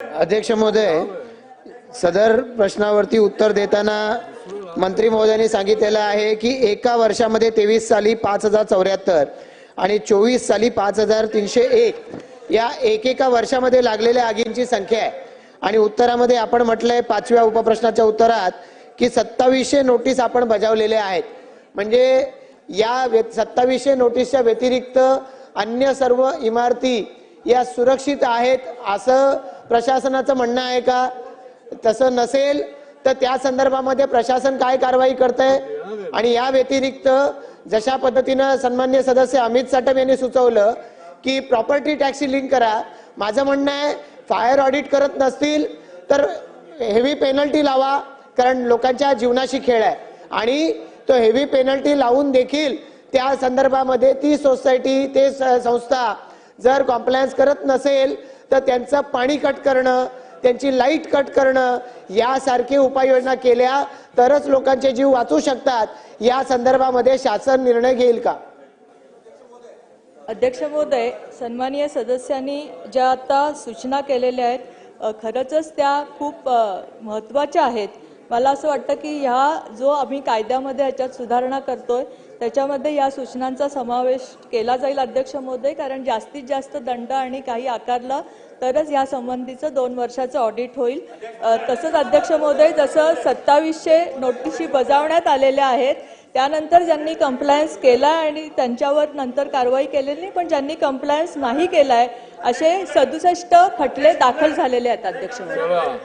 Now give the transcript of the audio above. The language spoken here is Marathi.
अध्यक्ष महोदय सदर प्रश्नावरती उत्तर देताना मंत्री महोदयांनी सांगितलेलं आहे की एका वर्षामध्ये तेवीस साली पाच हजार चौऱ्याहत्तर आणि चोवीस साली पाच हजार तीनशे एक या एकेका वर्षामध्ये लागलेल्या आगींची संख्या आहे. आणि उत्तरामध्ये आपण म्हटलंय पाचव्या उपप्रश्नाच्या उत्तरात की सत्तावीसशे नोटीस आपण बजावलेल्या आहेत. म्हणजे या व्य- सत्तावीसशे नोटीसच्या व्यतिरिक्त अन्य सर्व इमारती या सुरक्षित आहेत असं प्रशासनाचं म्हणणं आहे का? तसं नसेल तर त्या संदर्भामध्ये प्रशासन काय कारवाई करतंय? आणि या व्यतिरिक्त जशा पद्धतीनं सन्मान्य सदस्य अमित साटम यांनी सुचवलं की प्रॉपर्टी टॅक्सी लिंक करा. माझं म्हणणं आहे फायर ऑडिट करत नसतील तर हेवी पेनल्टी लावा कारण लोकांच्या जीवनाशी खेळ आहे. आणि तो हेवी पेनल्टी लावून देखील त्या संदर्भामध्ये ती सोसायटी ते स- संस्था जर कॉम्प्लायन्स करत नसेल तर त्यांचं पाणी कट करणं त्यांची लाइट कट करणं यासारखी उपाययोजना केल्या तरच लोकांचे जीव वाचू शकतात. या संदर्भामध्ये शासन निर्णय घेईल का? अध्यक्ष महोदय सन्मानीय सदस्यांनी ज्या आता सूचना केलेल्या आहेत खरंच खरंचच त्या खूप महत्त्वाच्या आहेत. मला असं वाटतं की ह्या जो आम्ही कायद्यामध्ये ह्याच्यात सुधारणा करतोय त्याच्यामध्ये या सूचनांचा समावेश केला जाईल अध्यक्ष महोदय कारण जास्तीत जास्त दंड आणि काही आकारला तरच या संबंधीचं दोन वर्षाचं ऑडिट होईल. तसंच अध्यक्ष महोदय जसं सत्तावीसशे नोटिशी बजावण्यात आलेल्या आहेत त्यानंतर ज्यांनी कंप्लायन्स केला आणि त्यांच्यावर नंतर कारवाई केलेली नाही पण ज्यांनी कंप्लायन्स नाही केलाय असे सदुसष्ट खटले दाखल झालेले आहेत अध्यक्ष महोदय.